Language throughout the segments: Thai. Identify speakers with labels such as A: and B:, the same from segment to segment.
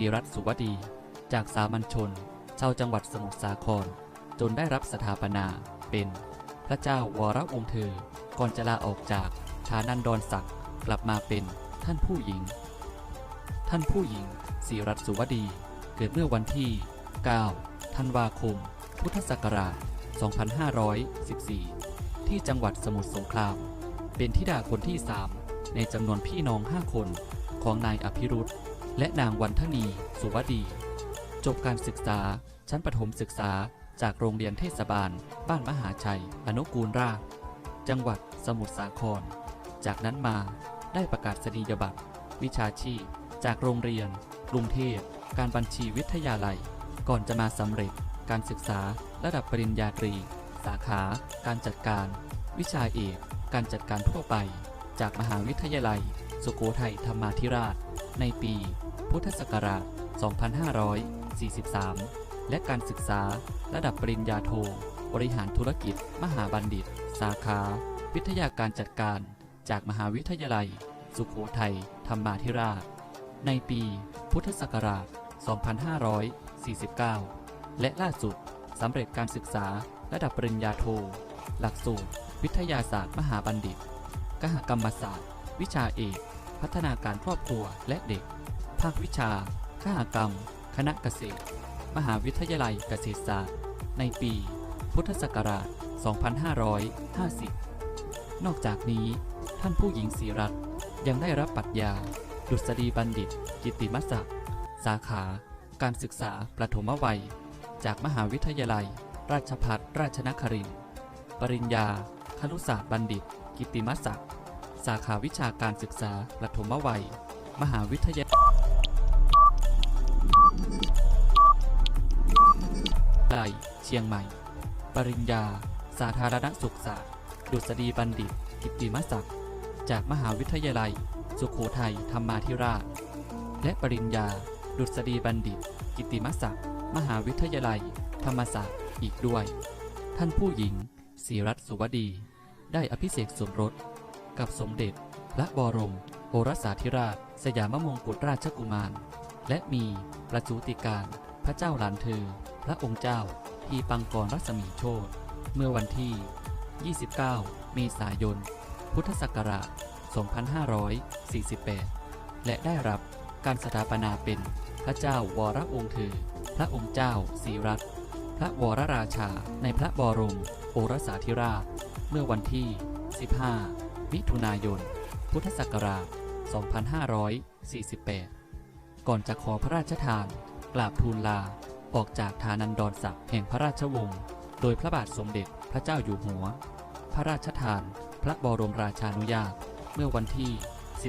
A: รีรัตน์สุวดี จากสามัญชน ชาวจังหวัดสมุทรสาคร จนได้รับสถาปนาเป็นพระเจ้าวรวงศ์เธอ ก่อนจะลาออกจากฐานันดรศักดิ์กลับมาเป็นท่านผู้หญิง ท่านผู้หญิงศรีรัตน์สุวดี เกิดเมื่อวันที่ 9 ธันวาคม พุทธศักราช 2514 ที่จังหวัดสมุทรสงคราม เป็นธิดาคนที่ 3 ในจำนวนพี่น้อง 5 คนของนายอภิรุธ และนางวันทนี สุวดี จบการศึกษา ชั้นประถมศึกษาจากโรงเรียนเทศบาล บ้านมหาชัย อนุกูลราชจังหวัดสมุทรสาคร จากนั้นมาได้ประกาศนียบัตร วิชาชีพ จากโรงเรียน กรุงเทพ การบัญชีวิทยาลัย ก่อนจะมาสำเร็จการศึกษาระดับปริญญาตรี สาขา การจัดการ วิชาเอก การจัดการทั่วไป จากมหาวิทยาลัย สุโขทัยธรรมาธิราช ในปี พุทธศักราช 2543 และการศึกษาระดับปริญญาโท บริหารธุรกิจ มหาบัณฑิต สาขา วิทยาการจัดการ จากมหาวิทยาลัย สุโขทัยธรรมาธิราช ในปี พุทธศักราช 2549 และล่าสุดสำเร็จการศึกษาระดับปริญญาโท หลักสูตร วิทยาศาสตร์ มหาบัณฑิต กหกรรมศาสตร์ วิชาเอก พัฒนาการครอบครัวและเด็ก ภาควิชาคหกรรม คณะเกษตร มหาวิทยาลัยเกษตรศาสตร์ ในปี พุทธศักราช 2550 นอกจากนี้ ท่านผู้หญิงศรีรัตน์ยังได้รับปรัชญาดุษฎีบัณฑิต กิตติมศักดิ์สาขา การศึกษาประถมวัย จากมหาวิทยาลัย ราชภัฏราชนครินทร์ปริญญาครุศาสตร์บัณฑิต กิตติมศักดิ์ สาขาวิชาการศึกษาประถมวัย มหาวิทยาลัยเชียงใหม่ ปริญญา สาธารณสุขศาสตร์ ดุษฎีบัณฑิต กิตติมศักดิ์ จากมหาวิทยาลัย สุโขทัยธรรมาธิราช และปริญญา ดุษฎีบัณฑิต กิตติมศักดิ์ มหาวิทยาลัย ธรรมศาสตร์ อีกด้วย ท่านผู้หญิงศรีรัตน์สุวดี ได้อภิเษกสมรส กับสมเด็จ พระบรมโอรสาธิราช สยามมงกุฎราชกุมาร และมีประสูติการ พระเจ้าหลานเธอ พระองค์เจ้า ทีปังกรรัศมีโชตเมื่อวันที่ 29 เมษายน พุทธศักราช 2548 และได้รับการสถาปนาเป็นพระเจ้าวรวงศ์เธอ พระองค์เจ้าศรีรัตน์พระวรราชาในพระบรมโอรสาธิราช เมื่อวันที่ 15 มิถุนายน พุทธศักราช 2548 ก่อนจะขอพระราชทาน กราบทูลลา ออกจากฐานันดรศักดิ์แห่งพระราชวงศ์ โดยพระบาทสมเด็จพระเจ้าอยู่หัว พระราชทาน พระบรมราชานุญาต เมื่อวันที่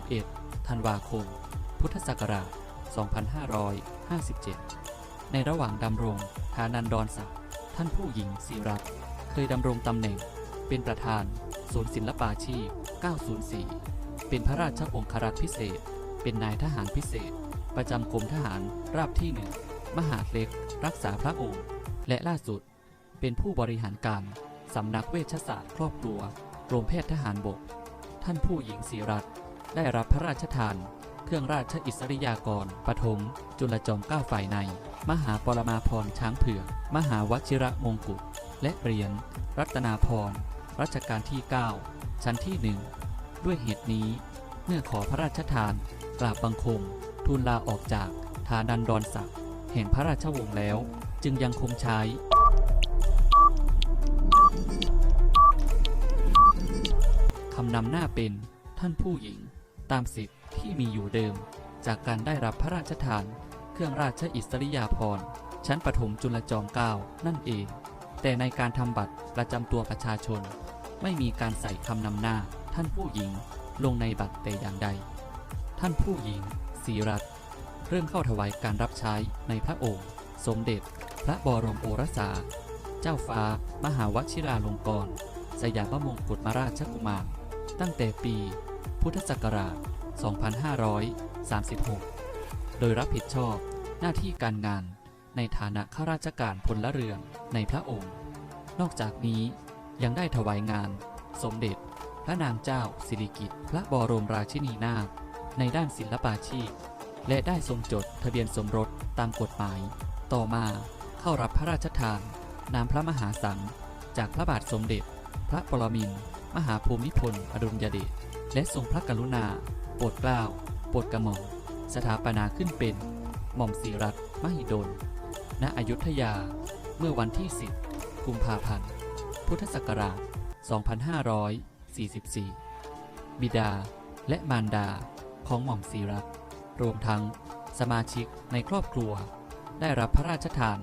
A: 11 ธันวาคม พุทธศักราช 2557 ในระหว่างดำรงฐานันดรศักดิ์ท่านผู้หญิงศิรัตเคยดำรงตำแหน่ง เป็นประธานศูนย์ศิลปาชีพ 904 เป็นพระราชองครักษ์พิเศษ เป็นนายทหารพิเศษ ประจำกรมทหารราบที่หนึ่ง มหาดเล็ก รักษาพระองค์ และล่าสุด เป็นผู้บริหารการสำนักเวชศาสตร์ครอบครัวกรมแพทย์ทหารบก ท่านผู้หญิงศรีรัตน์ได้รับพระราชทาน เครื่องราชอิสริยากรปฐมจุลจอมเก้าฝ่ายใน มหาปรมาพรณ์ช้างเผือก มหาวชิระมงกุฎและเหรียญรัตนาพรณ์ รัชกาลที่ 9 ชั้นที่หนึ่งด้วยเหตุนี้ เมื่อขอพระราชทานกราบบังคม ทูลลาออกจากฐานันดรศักดิ์แห่งพระราชวงศ์แล้ว จึงยังคงใช้คำนำหน้าเป็นท่านผู้หญิง ตามสิทธิ์ที่มีอยู่เดิม จากการได้รับพระราชทานเครื่องราชอิสริยาภรณ์ชั้นปฐมจุลจอมเกล้านั่นเอง แต่ในการทำบัตรประจำตัวประชาชน ไม่มีการใส่คำนำหน้า ท่านผู้หญิงลงในบัตรแต่อย่างใด ท่านผู้หญิงศรีรัตน์เริ่มเข้าถวายการรับใช้ในพระองค์ สมเด็จ พระบรมโอรสา เจ้าฟ้า มหาวชิราลงกรณ์สยามมงกุฎมาราชกุมาร ตั้งแต่ปี พุทธศักราช 2536 โดยรับผิดชอบหน้าที่การงานในฐานะข้าราชการพลเรือนในพระองค์ นอกจากนี้ ยังได้ถวายงาน สมเด็จ พระนางเจ้า สิริกิติ์พระบรมราชินีนาถในด้านศิลปาชีพ และได้ทรงจดทะเบียนสมรสตามกฎหมาย ต่อมาเข้ารับพระราชทาน นามพระมหาสังจากพระบาทสมเด็จ พระปรมินทรมหาภูมิพลอดุลยเดชและทรงพระกรุณาโปรดเกล้าโปรดกระหม่อมสถาปนาขึ้นเป็น หม่อมสีรัตน์มหิดล ณอยุธยา เมื่อวันที่ 10 กุมภาพันธ์ พุทธศักราช 2544 บิดาและมารดาของหม่อมสีรัตน์รวมทั้งสมาชิกในครอบครัว ได้รับพระราชทาน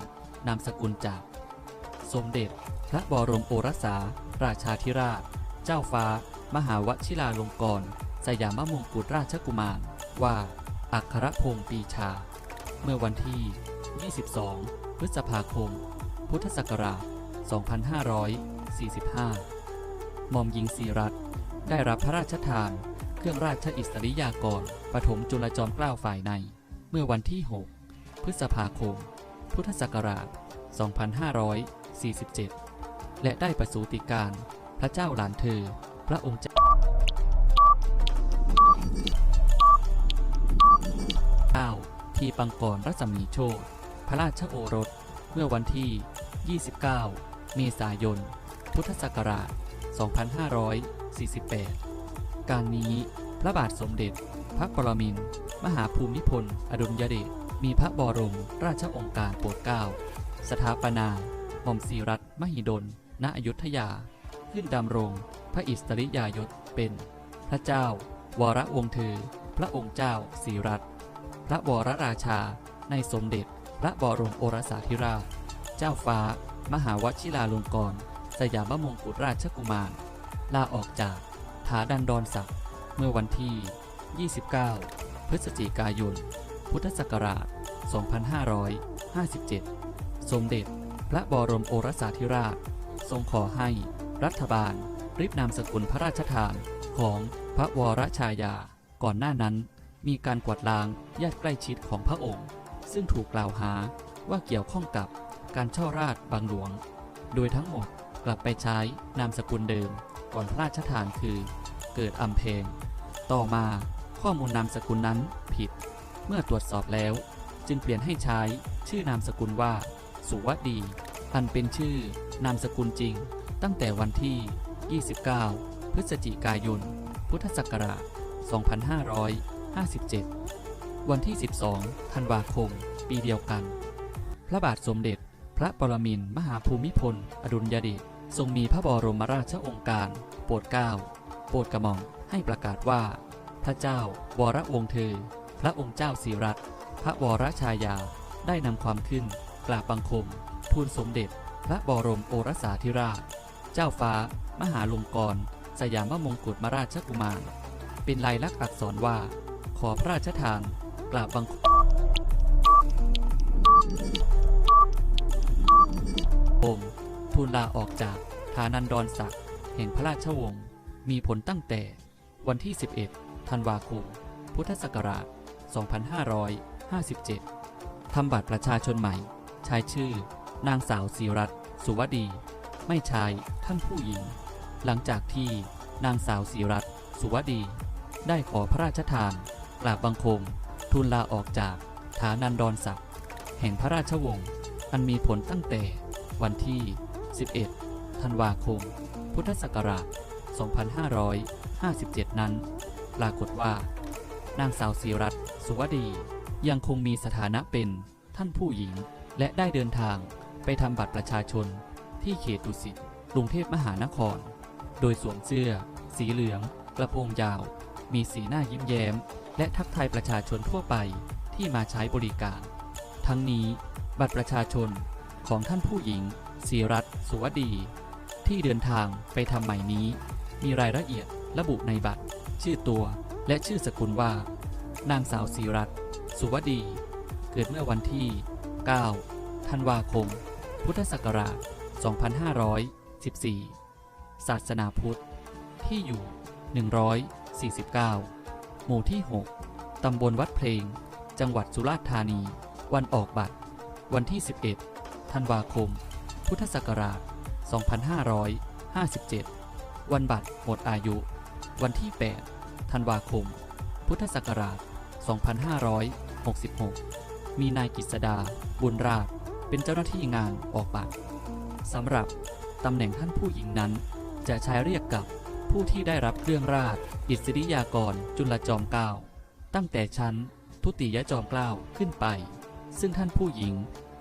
A: นามสกุลจาก สมเด็จพระบรมโอรสา ราชาธิราช เจ้าฟ้า มหาวชิราลงกรณ์สยามมงกุฎราชกุมารว่า อัครพงศ์ปีชา เมื่อวันที่ 22 พฤษภาคม พุทธศักราช 2500 2545 หม่อมหญิงสีรัตน์ได้รับพระราชทาน เครื่องราชอิสริยากรปฐมจุลจอมเกล้าฝ่ายใน เมื่อวันที่ 6 พฤษภาคม พุทธศักราช 2547 และได้ประสูติการพระเจ้าหลานเธอ พระองค์เจ้าเจ้าทีปังกรรัศมีโชตพระราชโอรส เมื่อวันที่ 29 เมษายน พุทธศักราช 2548 การนี้พระบาทสมเด็จ พระปรมินทรมหาภูมิพล อดุลยเดช มีพระบรมราชองค์การโปรดเกล้า สถาปนาหม่อมสีรัตน์มหิดล ณ อยุธยา ขึ้นดำรง พระอิสริยายศเป็น พระเจ้า วรวงศ์เธอ พระองค์เจ้าสีรัตน์พระวรราชา ในสมเด็จ พระบรมโอรสาธิราช เจ้าฟ้า มหาวชิราลงกรณ สยามมงกุฎราชกุมาร ลาออกจากฐาดันดรศักดิ์เมื่อวันที่ 29 พฤศจิกายน พุทธศักราช 2557 สมเด็จพระบรมโอรสาธิราช ทรงขอให้รัฐบาลริบนามสกุลพระราชทานของพระวรชายา ก่อนหน้านั้น มีการกวาดล้างญาติใกล้ชิดของพระองค์ ซึ่งถูกกล่าวหาว่าเกี่ยวข้องกับการช่อราชบางหลวง โดยทั้งหมด กลับไปใช้นามสกุลเดิม ก่อนพระราชทานคือ เกิดอำเพงต่อมาข้อมูลนามสกุลนั้นผิด เมื่อตรวจสอบแล้ว จึงเปลี่ยนให้ใช้ชื่อนามสกุลว่า สุวดี อันเป็นชื่อนามสกุลจริง ตั้งแต่วันที่ 29 พฤศจิกายน พุทธศักราช 2557 วันที่ 12 ธันวาคม ปีเดียวกัน พระบาทสมเด็จ พระปรมินมหาภูมิพล อดุลยเดชทรงมีพระบรมราชโองการ โปรดเกล้า โปรดกระหม่อมให้ประกาศว่า พระเจ้าวรวงเธอ พระองค์เจ้าสีรัตพระวรชายาได้นำความขึ้น กราบบังคม ทูลสมเด็จ พระบรมโอรสาธิราช เจ้าฟ้า มหาลงกร สยามมงกุฎมราชกุมาร เป็นลายลักษณ์อักษรว่า ขอพระราชทาน กราบบังคม ทูลลาออกจากฐานันดรศักดิ์แห่งพระราชวงศ์มีผลตั้งแต่วันที่ 11 ธันวาคม พุทธศักราช 2557 ทำบัตรประชาชนใหม่ ใช้ชื่อ นางสาวสีรัตน์สุวดี ไม่ใช้ท่านผู้หญิง หลังจากที่นางสาวสีรัตน์สุวดี ได้ขอพระราชทานกราบบังคม ทูลลาออกจากฐานันดรศักดิ์แห่งพระราชวงศ์อันมีผลตั้งแต่วันที่ 11 ธันวาคม พุทธศักราช 2557 นั้น ปรากฏว่า นางสาวสีรัตสุวดี ยังคงมีสถานะเป็นท่านผู้หญิงและได้เดินทางไปทำบัตรประชาชนที่เขตดุสิตกรุงเทพมหานคร โดยสวมเสื้อ สีเหลือง กระโปรงยาว มีสีหน้ายิ้มแย้ม และทักทายประชาชนทั่วไปที่มาใช้บริการ ทั้งนี้บัตรประชาชนของท่านผู้หญิง สีรัตสุวดี ที่เดินทางไปทำใหม่นี้ มีรายละเอียดระบุในบัตร ชื่อตัวและชื่อสกุลว่า นางสาวสีรัตสุวดี เกิดเมื่อวันที่ 9 ธันวาคม พุทธศักราช 2514 ศาสนาพุทธ ที่อยู่ 149 หมู่ที่ 6 ตำบลวัดเพลง จังหวัดสุราษฎร์ธานี วันออกบัตร วันที่ 11 ธันวาคม พุทธศักราช 2557 วันบัตรหมดอายุ วันที่ 8 ธันวาคม พุทธศักราช 2566 มีนายกฤษดา บุญราช เป็นเจ้าหน้าที่งานออกบัตรสำหรับตำแหน่งท่านผู้หญิงนั้น จะใช้เรียกกับผู้ที่ได้รับเครื่องราช อิสริยากร จุลจอมเกล้าตั้งแต่ชั้น ทุติยจอมเกล้าขึ้นไป ซึ่งท่านผู้หญิง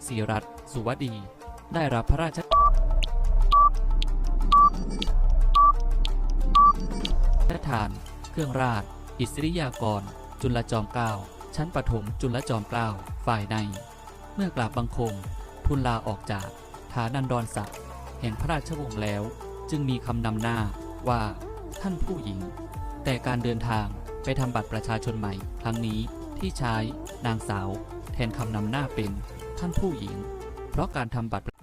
A: ศิรัตสุวดี ได้รับพระราชทาน เครื่องราช อิสริยากร จุลจอมเกล้า ชั้นปฐมจุลจอมเกล้า ฝ่ายใน เมื่อกราบบังคมทูลลาออกจากฐานันดรศักดิ์แห่งพระราชวงศ์แล้ว จึงมีคำนำหน้าว่าท่านผู้หญิง แต่การเดินทางไปทำบัตรประชาชนใหม่ ครั้งนี้ที่ใช้นางสาว แทนคำนำหน้าเป็นท่านผู้หญิง เพราะการทำบัตร